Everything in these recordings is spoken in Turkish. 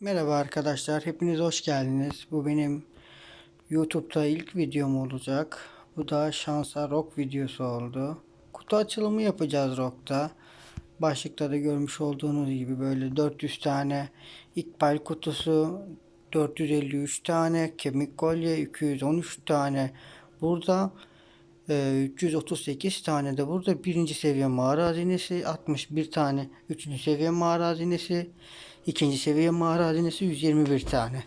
Merhaba arkadaşlar, hepiniz hoş geldiniz. Bu benim YouTube'da ilk videom olacak. Bu da şansa rock videosu oldu. Kutu açılımı yapacağız rock'ta. Başlıkta da görmüş olduğunuz gibi böyle 400 tane ikbal kutusu, 453 tane kemik kolye, 213 tane burada, e, 338 tane de burada birinci seviye mağara hazinesi, 61 tane üçüncü seviye mağara hazinesi, ikinci seviye mağara hazinesi 121 tane.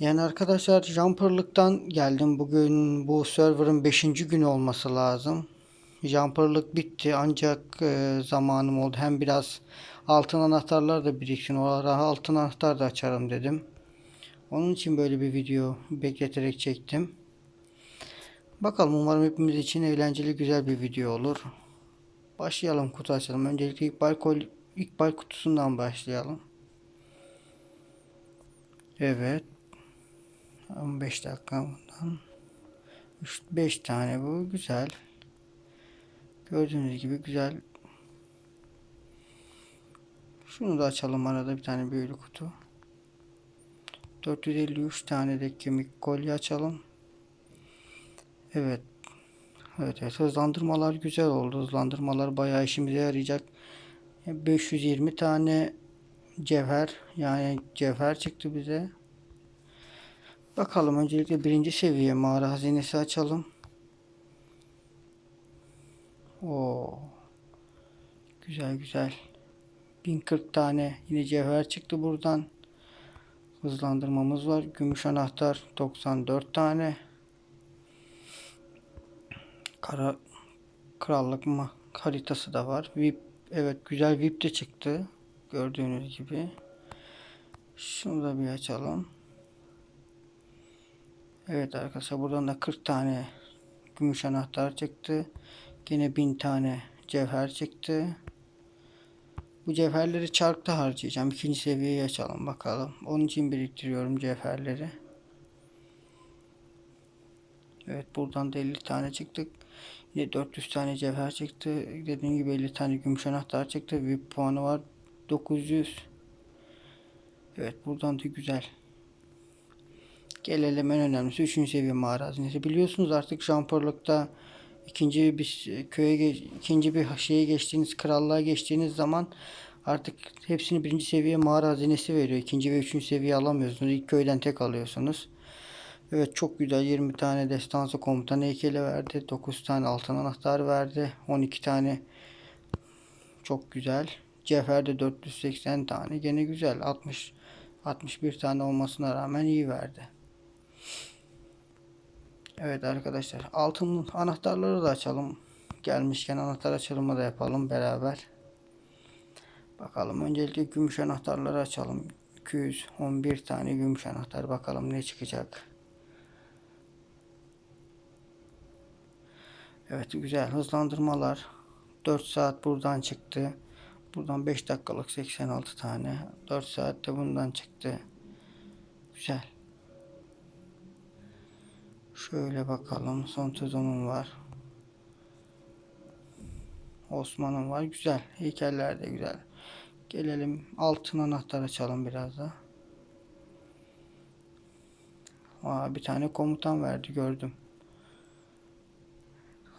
Yani arkadaşlar jumperlıktan geldim. Bugün bu server'ın 5. günü olması lazım. Jumperlık bitti ancak e, zamanım oldu. Hem biraz altın anahtarlar da biriksin. O ara altın anahtar da açarım dedim. Onun için böyle bir video bekleterek çektim. Bakalım umarım hepimiz için eğlenceli güzel bir video olur. Başlayalım kutu açalım. Öncelikle ikbal, kol, ikbal kutusundan başlayalım. Evet. 15 dakika bundan. 5 tane bu. Güzel. Gördüğünüz gibi güzel. Şunu da açalım arada bir tane büyülü kutu. 453 tane de kemik kolye açalım. Evet. Evet, evet hızlandırmalar güzel oldu. Hızlandırmalar bayağı işimize yarayacak. 520 tane cevher yani cevher çıktı bize. Bakalım öncelikle birinci seviye mağara hazinesi açalım. Oo. Güzel güzel. 1040 tane yine cevher çıktı buradan. Hızlandırmamız var. Gümüş anahtar 94 tane. Kara krallık mı haritası da var. VIP evet güzel VIP de çıktı. Gördüğünüz gibi. Şunu da bir açalım. Evet arkadaşlar buradan da 40 tane gümüş anahtar çıktı. Yine 1000 tane cevher çıktı. Bu cevherleri çarkta harcayacağım. İkinci seviyeyi açalım bakalım. Onun için biriktiriyorum cevherleri. Evet buradan da 50 tane çıktık. Yine 400 tane cevher çıktı. Dediğim gibi 50 tane gümüş anahtar çıktı. VIP puanı var. 900. Evet buradan da güzel. Gelelim en önemlisi 3. seviye mağara hazinesi. Biliyorsunuz artık jumperlıkta ikinci bir köye ikinci bir şeye geçtiğiniz krallığa geçtiğiniz zaman artık hepsini birinci seviye mağara hazinesi veriyor. İkinci ve üçüncü seviye alamıyorsunuz. İlk köyden tek alıyorsunuz. Evet çok güzel 20 tane destansı komutan heykeli verdi. 9 tane altın anahtar verdi. 12 tane çok güzel. Cevher 480 tane. Gene güzel. 60 61 tane olmasına rağmen iyi verdi. Evet arkadaşlar altın anahtarları da açalım. Gelmişken anahtar açılımı da yapalım beraber. Bakalım öncelikle gümüş anahtarları açalım. 211 tane gümüş anahtar bakalım ne çıkacak. Evet güzel hızlandırmalar. 4 saat buradan çıktı. Buradan 5 dakikalık 86 tane. 4 saatte bundan çıktı. Güzel. Şöyle bakalım. Son sezonum var. Osman'ın var. Güzel. Heykeller de güzel. Gelelim altın anahtar açalım biraz da. Aa, bir tane komutan verdi gördüm.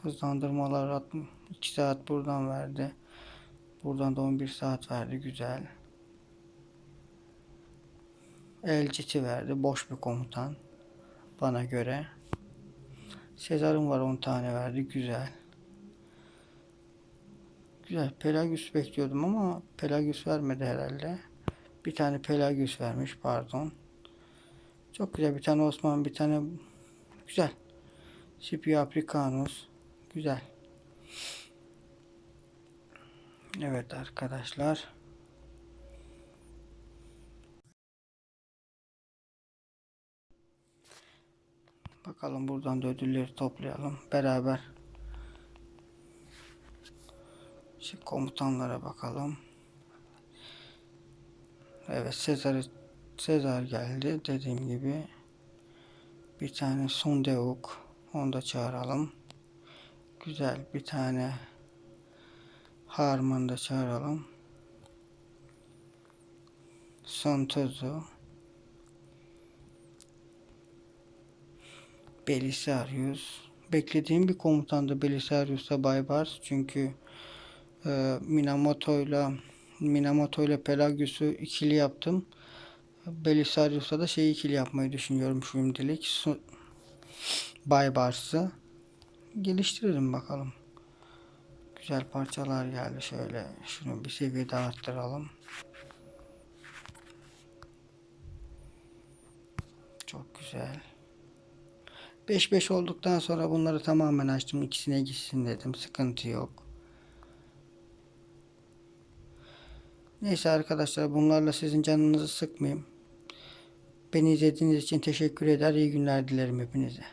Hızlandırmalar 2 saat buradan verdi. Buradan da 11 saat verdi. Güzel. Elciti verdi. Boş bir komutan. Bana göre. Sezar'ın var 10 tane verdi. Güzel. Güzel. Pelagius bekliyordum ama Pelagius vermedi herhalde. Bir tane Pelagius vermiş. Pardon. Çok güzel. Bir tane Osman. Bir tane güzel. Scipio Africanus. Güzel. Evet arkadaşlar. Bakalım buradan da ödülleri toplayalım. Beraber. Şimdi komutanlara bakalım. Evet Sezar Sezar geldi. Dediğim gibi. Bir tane Sondeuk. Onu da çağıralım. Güzel bir tane Harman'ı da çağıralım. Santozo. Belisarius. Beklediğim bir komutandı Belisarius'a Baybars. Çünkü e, Minamoto'yla Minamoto'yla Pelagius'u ikili yaptım. Belisarius'a da şey ikili yapmayı düşünüyorum şimdilik. Baybars'ı geliştirelim bakalım. Güzel parçalar geldi. Şöyle şunu bir seviyede arttıralım. Çok güzel. 5-5 olduktan sonra bunları tamamen açtım. İkisine gitsin dedim. Sıkıntı yok. Neyse arkadaşlar bunlarla sizin canınızı sıkmayayım. Beni izlediğiniz için teşekkür eder. İyi günler dilerim hepinize.